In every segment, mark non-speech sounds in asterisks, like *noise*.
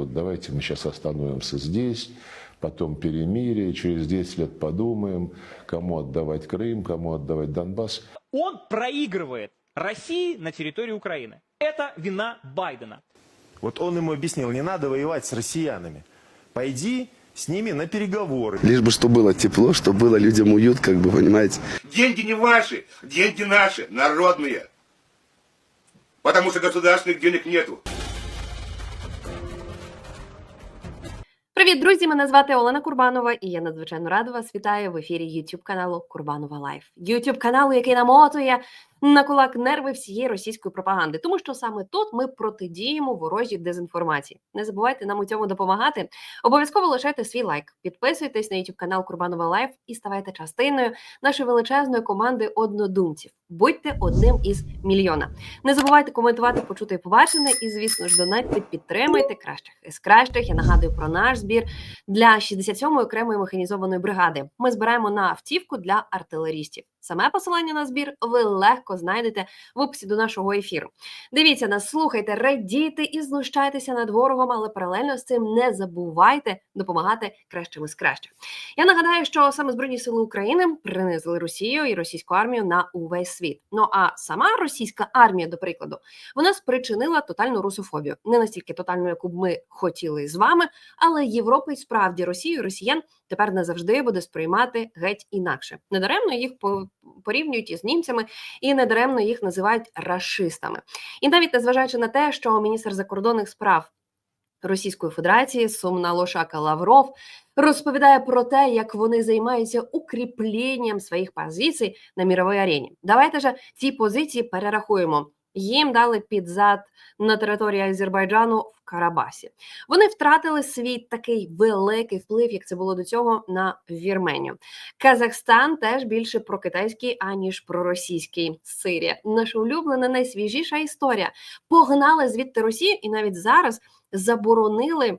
Вот давайте мы сейчас остановимся здесь, потом перемирие, через 10 лет подумаем, кому отдавать Крым, кому отдавать Донбасс. Он проигрывает России на территории Украины. Это вина Байдена. Вот он ему объяснил, не надо воевать с россиянами. Пойди с ними на переговоры. Лишь бы что было тепло, что было людям уют, как бы, понимаете. Деньги не ваши, деньги наши, народные. Потому что государственных денег нету. Привіт, друзі! Мене звати Олена Курбанова, і я надзвичайно рада вас вітаю в ефірі YouTube каналу Курбанова Лайф. YouTube каналу, який намотує на кулак нерви всієї російської пропаганди, тому що саме тут ми протидіємо ворожій дезінформації. Не забувайте нам у цьому допомагати. Обов'язково лишайте свій лайк, підписуйтесь на YouTube канал Курбанова Лайф і ставайте частиною нашої величезної команди однодумців. Будьте одним із мільйона. Не забувайте коментувати, почути і побачене. І, звісно ж, донатьте, підтримуйте кращих із кращих. Я нагадую про наш збір для 67-ї окремої механізованої бригади. Ми збираємо на автівку для артилерістів. Саме посилання на збір ви легко знайдете в описі до нашого ефіру. Дивіться нас, слухайте, радійте і знущайтеся над ворогом, але паралельно з цим не забувайте допомагати кращим із кращих. Я нагадаю, що саме Збройні сили України принизили Росію і російську армію на увесь світ. Ну а сама російська армія, до прикладу, вона спричинила тотальну русофобію. Не настільки тотальну, яку б ми хотіли з вами, але Європа й справді Росію, і росіян тепер назавжди буде сприймати геть інакше. Недаремно їх по- порівнюють із німцями, і недаремно їх називають расистами. І навіть незважаючи на те, що міністр закордонних справ Російської Федерації сумна лошака Лавров розповідає про те, як вони займаються укріпленням своїх позицій на міровій арені. Давайте же ці позиції перерахуємо. Їм дали під зад на території Азербайджану в Карабасі. Вони втратили свій такий великий вплив, як це було до цього на Вірменію. Казахстан теж більше про китайський, аніж про російський Сирія. Наша улюблена найсвіжіша історія. Погнали звідти Росію, і навіть зараз заборонили.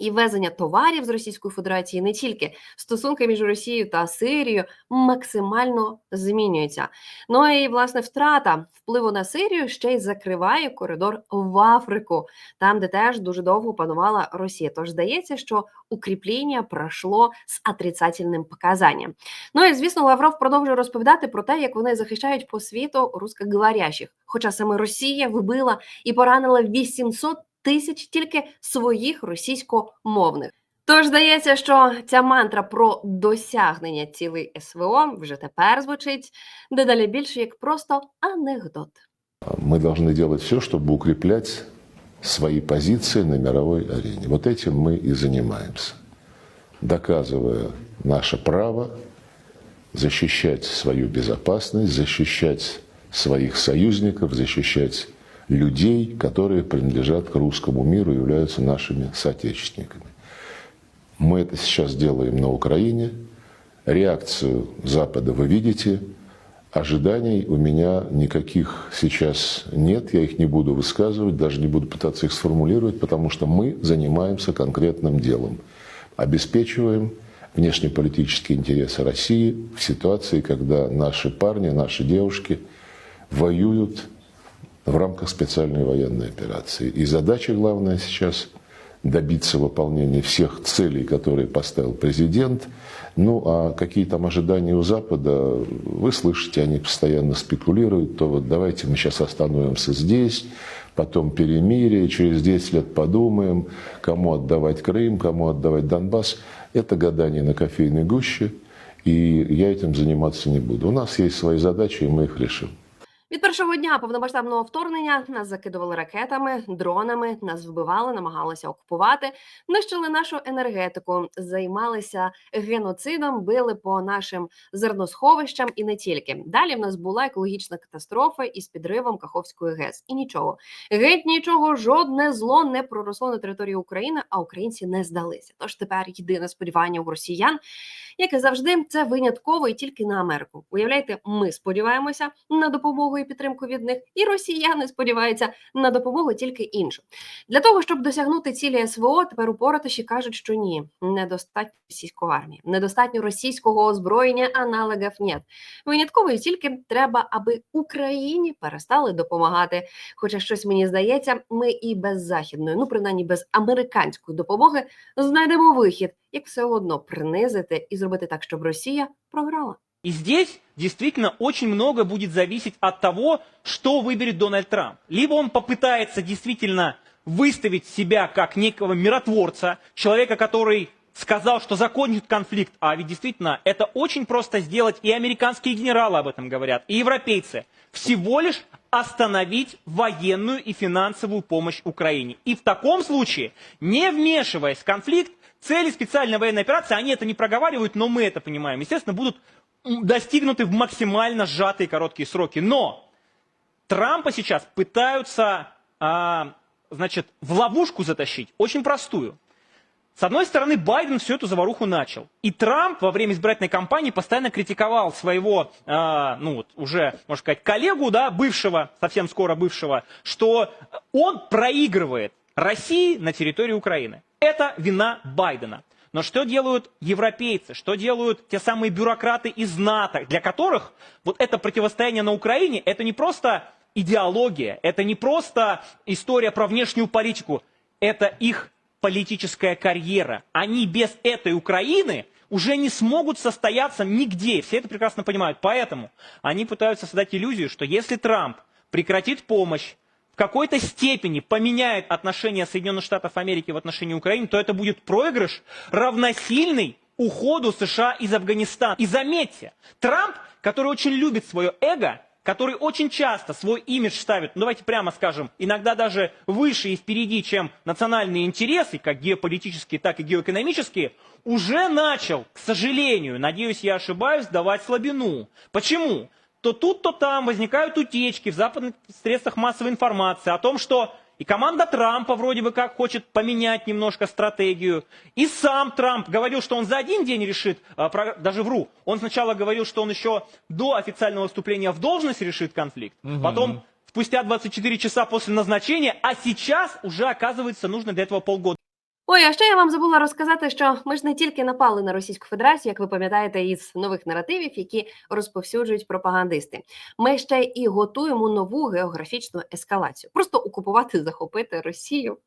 І везення товарів з Російської Федерації не тільки стосунки між Росією та Сирією максимально змінюються. Ну і власне втрата впливу на Сирію ще й закриває коридор в Африку, там де теж дуже довго панувала Росія. Тож здається, що укріпління пройшло з отрицательним показанням. Ну і звісно, Лавров продовжує розповідати про те, як вони захищають по світу рускоговорящих. Хоча саме Росія вбила і поранила 800 тисяч тільки своїх російськомовних. Тож здається, що ця мантра про досягнення цілей СВО вже тепер звучить дедалі більше як просто анекдот. Мы должны делать все, чтобы укреплять свои позиции на мировой арене. Вот этим мы и занимаемся, доказывая наше право защищать свою безопасность, защищать своих союзников, защищать людей, которые принадлежат к русскому миру и являются нашими соотечественниками. Мы это сейчас делаем на Украине. Реакцию Запада вы видите. Ожиданий у меня никаких сейчас нет, я их не буду высказывать, даже не буду пытаться их сформулировать, потому что мы занимаемся конкретным делом. Обеспечиваем внешнеполитические интересы России в ситуации, когда наши парни, наши девушки воюют в рамках специальной военной операции. И задача главная сейчас добиться выполнения всех целей, которые поставил президент. Ну, а какие там ожидания у Запада, вы слышите, они постоянно спекулируют, то вот давайте мы сейчас остановимся здесь, потом перемирие, через 10 лет подумаем, кому отдавать Крым, кому отдавать Донбасс. Это гадание на кофейной гуще, и я этим заниматься не буду. У нас есть свои задачи, и мы их решим. Першого дня повномасштабного вторгнення нас закидували ракетами, дронами, нас вбивали, намагалися окупувати, нищили нашу енергетику, займалися геноцидом, били по нашим зерносховищам і не тільки. Далі в нас була екологічна катастрофа із підривом Каховської ГЕС. І нічого, геть нічого, жодне зло не проросло на території України, а українці не здалися. Тож тепер єдине сподівання у росіян, як і завжди, це винятково і тільки на Америку. Уявляєте, ми сподіваємося на допомогу і підтримку підтримку від них, і росіяни сподіваються на допомогу тільки іншу. Для того щоб досягнути цілі СВО, тепер упоротиші кажуть, що ні, недостатньо російської армії, недостатньо російського озброєння, аналогів нет. Винятково тільки треба, аби Україні перестали допомагати. Хоча щось мені здається, ми і без західної, ну принаймні без американської допомоги, знайдемо вихід, як все одно принизити і зробити так, щоб Росія програла. И здесь действительно очень много будет зависеть от того, что выберет Дональд Трамп. Либо он попытается действительно выставить себя как некого миротворца, человека, который сказал, что закончит конфликт, а ведь действительно это очень просто сделать, и американские генералы об этом говорят, и европейцы, всего лишь остановить военную и финансовую помощь Украине. И в таком случае, не вмешиваясь в конфликт, цели специальной военной операции, они это не проговаривают, но мы это понимаем, естественно, будут достигнуты в максимально сжатые короткие сроки. Но Трампа сейчас пытаются, а, значит, в ловушку затащить, очень простую. С одной стороны, Байден всю эту заваруху начал. И Трамп во время избирательной кампании постоянно критиковал своего, а, ну вот уже, можно сказать, коллегу, да, бывшего, совсем скоро бывшего, что он проигрывает России на территории Украины. Это вина Байдена. Но что делают европейцы, что делают те самые бюрократы из НАТО, для которых вот это противостояние на Украине, это не просто идеология, это не просто история про внешнюю политику, это их политическая карьера. Они без этой Украины уже не смогут состояться нигде. Все это прекрасно понимают. Поэтому они пытаются создать иллюзию, что если Трамп прекратит помощь, какой-то степени поменяет отношение Соединенных Штатов Америки в отношении Украины, то это будет проигрыш, равносильный уходу США из Афганистана. И заметьте, Трамп, который очень любит свое эго, который очень часто свой имидж ставит, ну давайте прямо скажем, иногда даже выше и впереди, чем национальные интересы, как геополитические, так и геоэкономические, уже начал, к сожалению, надеюсь, я ошибаюсь, давать слабину. Почему? То тут, то там возникают утечки в западных средствах массовой информации о том, что и команда Трампа вроде бы как хочет поменять немножко стратегию. И сам Трамп говорил, что он за один день решит, а, даже вру, он сначала говорил, что он еще до официального вступления в должность решит конфликт. Потом, спустя 24 часа после назначения, а сейчас уже, оказывается, нужно для этого полгода. Ой, а ще я вам забула розказати, що ми ж не тільки напали на Російську Федерацію, як ви пам'ятаєте, із нових наративів, які розповсюджують пропагандисти. Ми ще і готуємо нову географічну ескалацію. Просто окупувати, захопити Росію.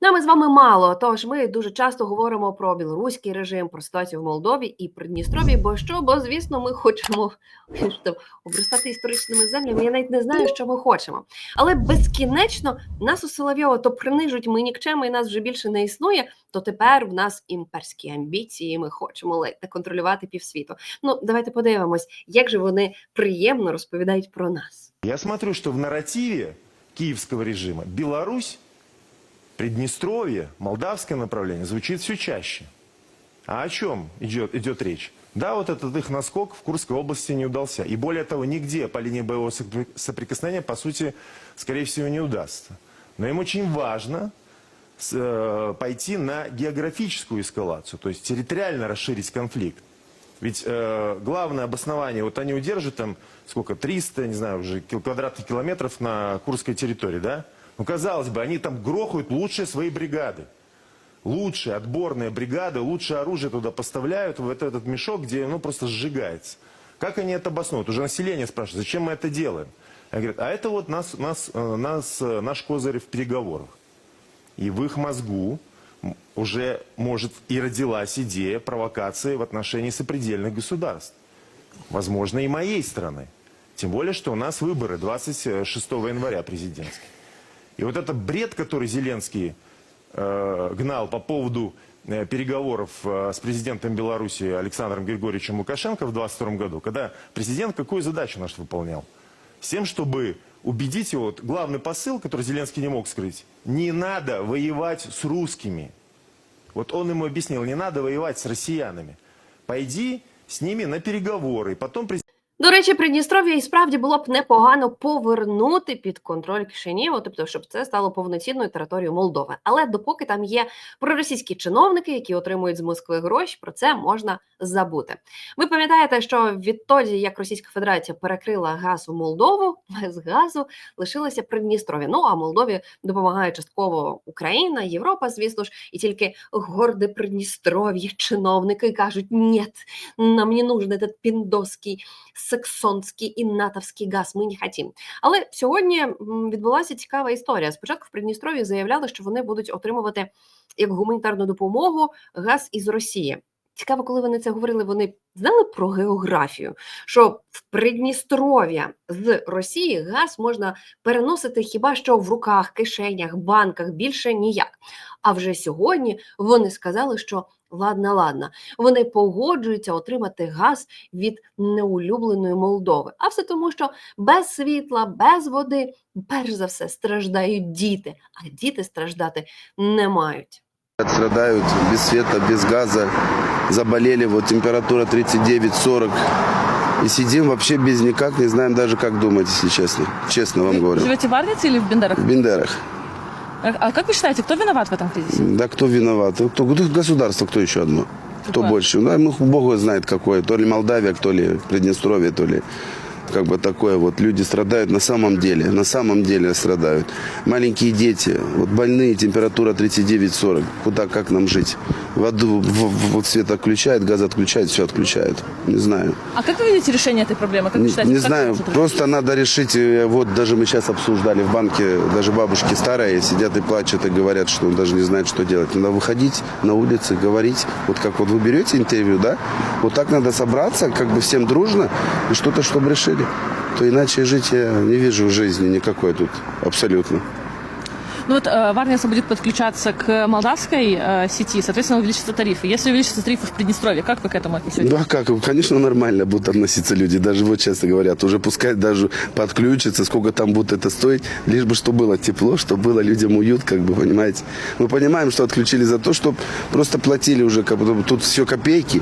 Нами з вами мало, тож ми дуже часто говоримо про білоруський режим, про ситуацію в Молдові і Придністров'ї, бо що, бо звісно, ми хочемо *laughs* що обростати історичними землями. Я навіть не знаю, що ми хочемо. Але безкінечно нас у Соловйова то принижуть ми нікчеми, і нас вже більше не існує. То тепер в нас імперські амбіції. Ми хочемо ледь контролювати півсвіту. Ну давайте подивимось, як же вони приємно розповідають про нас. Я смотрю, что в нарративе киевского режима Беларусь, Приднестровье, молдавское направление звучит все чаще. А о чем идет, идет речь? Да, вот этот их наскок в Курской области не удался. И более того, нигде по линии боевого сопри- соприкосновения, по сути, скорее всего, не удастся. Но им очень важно э, пойти на географическую эскалацию, то есть территориально расширить конфликт. Ведь э, главное обоснование, вот они удержат там, сколько, 300, не знаю, уже квадратных километров на Курской территории, да? Ну, казалось бы, они там грохают лучшие свои бригады. Лучшие отборные бригады, лучшее оружие туда поставляют в этот, мешок, где оно просто сжигается. Как они это обоснуют? Уже население спрашивает, зачем мы это делаем? Они говорят, а это вот нас, нас, э, нас, э, наш козырь в переговорах. И в их мозгу уже может и родилась идея провокации в отношении сопредельных государств. Возможно, и моей страны. Тем более, что у нас выборы 26 января президентские. И вот этот бред, который Зеленский э, гнал по поводу э, переговоров э, с президентом Беларуси Александром Григорьевичем Лукашенко в 22 году, когда президент какую задачу наш выполнял? С тем, чтобы убедить его, вот главный посыл, который Зеленский не мог скрыть, не надо воевать с русскими. Вот он ему объяснил, не надо воевать с россиянами. Пойди с ними на переговоры. Потом президент До речі, Придністров'я і справді було б непогано повернути під контроль Кишинєва, тобто, щоб це стало повноцінною територією Молдови. Але допоки там є проросійські чиновники, які отримують з Москви гроші, про це можна забути. Ви пам'ятаєте, що відтоді, як Російська Федерація перекрила газ у Молдову, без газу лишилося Придністров'я. Ну а Молдові допомагає частково Україна, Європа, звісно ж, і тільки горде Придністров'я чиновники кажуть: ні, нам не нужен этот піндоский саксонський і натовський газ. Ми не хотім. Але сьогодні відбулася цікава історія. Спочатку в Придністров'ї заявляли, що вони будуть отримувати як гуманітарну допомогу газ із Росії. Цікаво, коли вони це говорили, вони знали про географію, що в Придністров'я з Росії газ можна переносити хіба що в руках, кишенях, банках, більше ніяк. А вже сьогодні вони сказали, що ладно, ладно, вони погоджуються отримати газ від неулюбленої Молдови. А все тому, що без світла, без води, перш за все, страждають діти, а діти страждати не мають. Страдают без света, без газа. Заболели, вот температура 39-40. И сидим вообще без никак, не знаем даже, как думать, если честно. Честно вам говорю. Живете в Арнице или в Бендерах? В Бендерах. А а как вы считаете, кто виноват в этом кризисе? Да кто виноват? Кто, государство, кто еще одно? Кто Какое? больше? Да, ну, Бог его знает какое. То ли Молдавия, то ли Приднестровье, то ли как бы такое. Вот люди страдают на самом деле. На самом деле страдают. Маленькие дети, вот больные, температура 39-40. Куда, как нам жить? Воду, вот свет отключает, газ отключает, все отключает. Не знаю. А как вы видите решение этой проблемы? Как Не, считаете, не как знаю, просто надо решить, э, вот даже мы сейчас обсуждали в банке, даже бабушки старые сидят и плачут и говорят, что он даже не знает, что делать. Надо выходить на улицы, говорить, вот как вот вы берете интервью, да, вот так надо собраться, как бы всем дружно, и что-то, чтобы решили. То иначе жить я не вижу в жизни никакой тут, абсолютно. Ну вот э, Варница будет подключаться к молдавской э, сети, соответственно, увеличатся тарифы. Если увеличатся тарифы в Приднестровье, как вы к этому отнесетесь? Да как, конечно, нормально будут относиться люди, даже вот часто говорят, уже пускай даже подключатся, сколько там будет это стоить, лишь бы что было тепло, чтобы было людям уют, как бы, понимаете. Мы понимаем, что отключили за то, чтобы просто платили уже, как бы, тут все копейки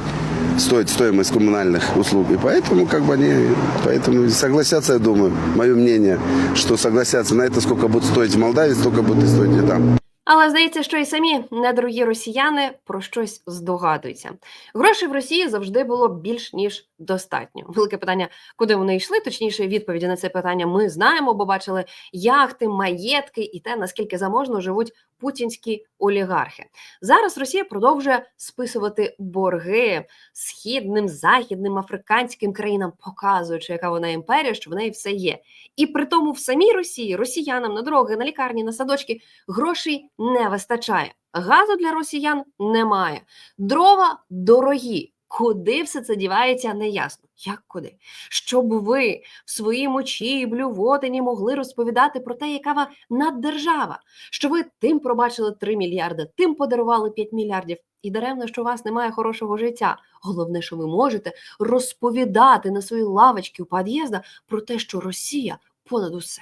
стоит стоимость коммунальных услуг, и поэтому, как бы, они, поэтому согласятся, я думаю, мое мнение, что согласятся на это, сколько будет стоить в Молдавии, столько будет и стоить и там. Але здається, що і самі недорогі росіяни про щось здогадуються. Грошей в Росії завжди було більш ніж достатньо. Велике питання, куди вони йшли. Точніше, відповіді на це питання ми знаємо, бо бачили яхти, маєтки і те, наскільки заможно живуть путінські олігархи. Зараз Росія продовжує списувати борги східним, західним, африканським країнам, показуючи, яка вона імперія, що в неї все є. І при тому в самій Росії росіянам на дороги, на лікарні, на садочки грошей не вистачає. Газу для росіян немає. Дрова дорогі. Куди все це дівається, неясно. Як куди? Щоб ви в своїй мочі і блювотині могли розповідати про те, яка ви наддержава, що ви тим пробачили 3 мільярди, тим подарували 5 мільярдів. І даремно, що у вас немає хорошого життя. Головне, що ви можете розповідати на свої лавочки у під'їздах про те, що Росія понад усе.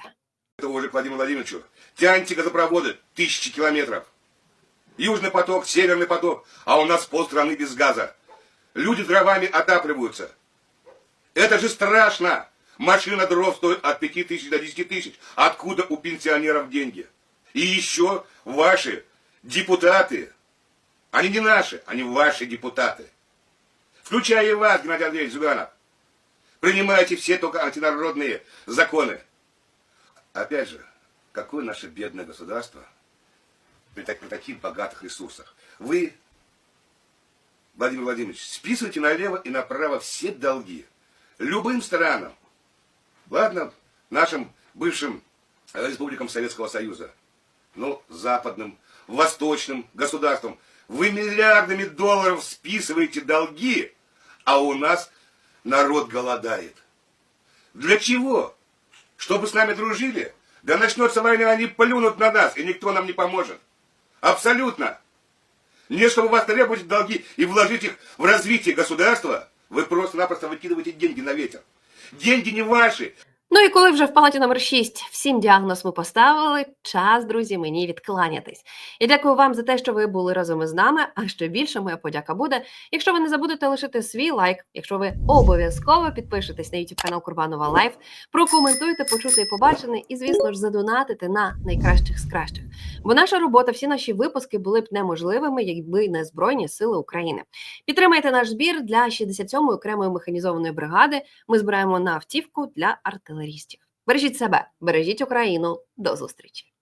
Это уже к Владимиру Владимировичу. Тяньте газопроводы тысячи километров. Южный поток, северный поток, а у нас полстраны без газа. Люди дровами отапливаются. Это же страшно. Машина дров стоит от 5 тысяч до 10 тысяч. Откуда у пенсионеров деньги? И еще ваши депутаты. Они не наши, они ваши депутаты. Включая и вас, Геннадий Андреевич Зюганов. Принимаете все только антинародные законы. Опять же, какое наше бедное государство при, при таких богатых ресурсах? Вы, Владимир Владимирович, списываете налево и направо все долги. Любым странам. Ладно, нашим бывшим э, республикам Советского Союза. Ну, западным, восточным государствам. Вы миллиардами долларов списываете долги, а у нас народ голодает. Для чего? Чтобы с нами дружили? Да начнется война, они плюнут на нас, и никто нам не поможет. Абсолютно. Не чтобы вас требовать долги и вложить их в развитие государства, вы просто-напросто выкидываете деньги на ветер. Деньги не ваши, Ну і коли вже в палаті номер 6 всім діагноз ми поставили, час, друзі, мені відкланятись. Я дякую вам за те, що ви були разом із нами. А ще більше моя подяка буде, якщо ви не забудете лишити свій лайк, якщо ви обов'язково підпишетесь на YouTube канал Курбанова Лайф, прокоментуйте, почути і побачене, і, звісно ж, задонатите на найкращих з кращих. Бо наша робота, всі наші випуски були б неможливими, якби не Збройні Сили України. Підтримайте наш збір для 67-ї окремої механізованої бригади. Ми збираємо на автівку для артилерістів. Бережіть себе, бережіть Україну. До зустрічі!